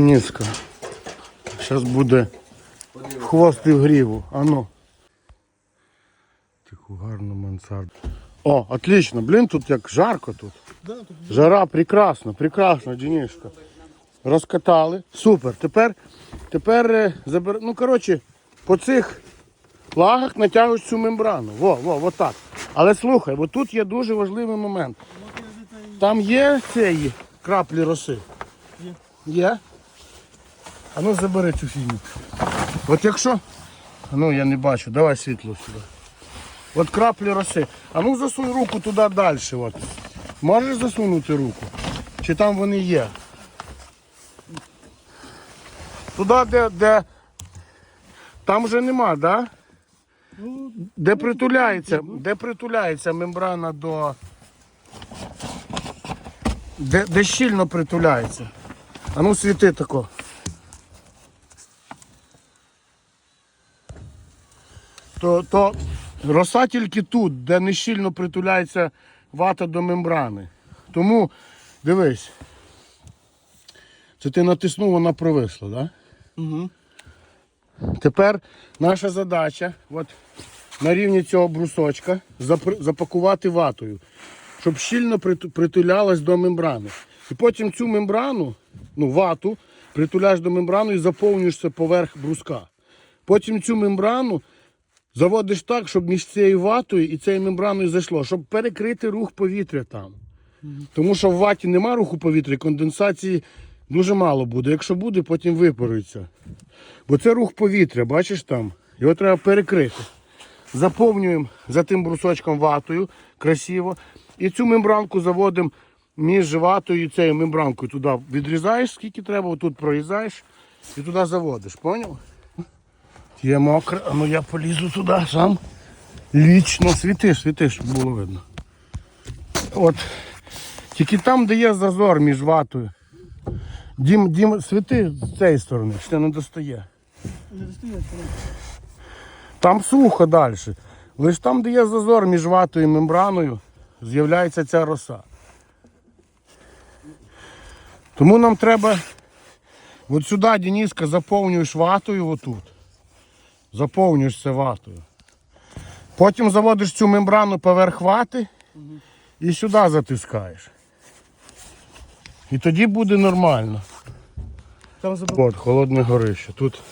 Низько. Зараз буде хвост і в гріву. Ану. Таку гарну мансарду. О, отлично. Блін, тут як жарко тут. Жара прекрасно, прекрасно, Денишка. Розкатали. Супер. Тепер, тепер е, забер... Ну, коротше, по цих лагах натягують цю мембрану. Во, во, во так. Але слухай, бо тут є дуже важливий момент. Там є цієї краплі роси. Є. Є? А ну забери цю фігню. От якщо. Ну я не бачу, давай світло сюди. От краплі роси. А ну засунь руку туди далі. От. Можеш засунути руку? Чи там вони є? Туди, де, де. Там вже нема, так? Да? ну, Де притуляється, де притуляється мембрана до. Де, де щільно притуляється. А ну світи тако. То, то роса тільки тут, де не щільно притуляється вата до мембрани. Тому дивись. Це ти натиснув, вона провисла, так? Да? угу. Тепер наша задача от, на рівні цього брусочка запакувати ватою, щоб щільно приту- притулялась до мембрани. І потім цю мембрану, ну вату, притуляєш до мембрани і заповнюєшся поверх бруска. Потім цю мембрану заводиш так, щоб між цією ватою і цією мембраною зайшло, щоб перекрити рух повітря там. Тому що в ваті нема руху повітря, конденсації дуже мало буде. Якщо буде, потім випарується. Бо це рух повітря, бачиш там? Його треба перекрити. Заповнюємо за тим брусочком ватою красиво. І цю мембранку заводимо між ватою і цією мембранкою. Туди відрізаєш, скільки треба, отут прорізаєш і туди заводиш. Поняв? Є мокре, а ну я полізу туди сам. Лічно світиш, світиш, щоб було видно. От. Тільки там, де є зазор між ватою. Дім, Дім, світи з цієї сторони, ще не достає. Не достає. Там сухо далі. Лише там, де є зазор між ватою і мембраною, з'являється ця роса. Тому нам треба от сюди, Дениска, заповнюєш ватою отут. Заповнюєш це ватою. Потім заводиш цю мембрану поверх вати і сюди затискаєш. І тоді буде нормально. Там забив. От, холодне горище. Тут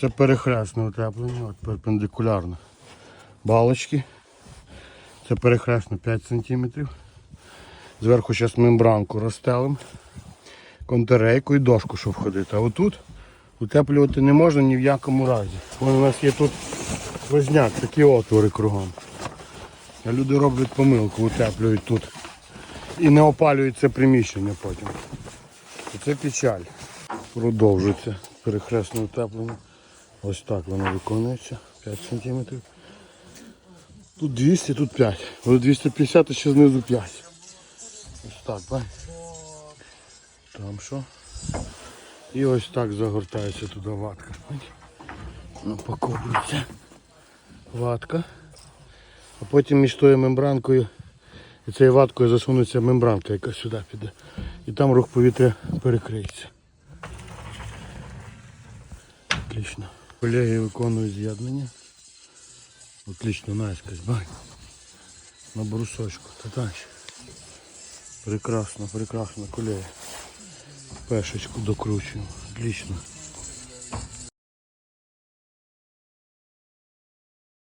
це перехресне утеплення, от перпендикулярно. Балочки. Це перехресно 5 см. Зверху зараз мембранку розстелим. Контерейку і дошку, щоб входити. А отут утеплювати не можна ні в якому разі. Вон у нас є тут возняк, такі отвори кругом. А люди роблять помилку, утеплюють тут. І не опалюють це приміщення потім. Це печаль. Продовжується перехресне утеплення. Ось так воно виконується. 5 см. Тут 200, тут 5. Буде 250, а ще знизу 5. Ось так, бачиш? Там що? І ось так загортається туди ватка. Напаковується ватка. А потім між тою мембранкою і цією ваткою засунеться мембранка, яка сюди піде. І там рух повітря перекриється. Отлично. Колеги виконують з'єднання. Отлично, наскось, бай. На брусочку. Та так. Прекрасно, прекрасно, колеги. Пешечку докручуємо. Отлично.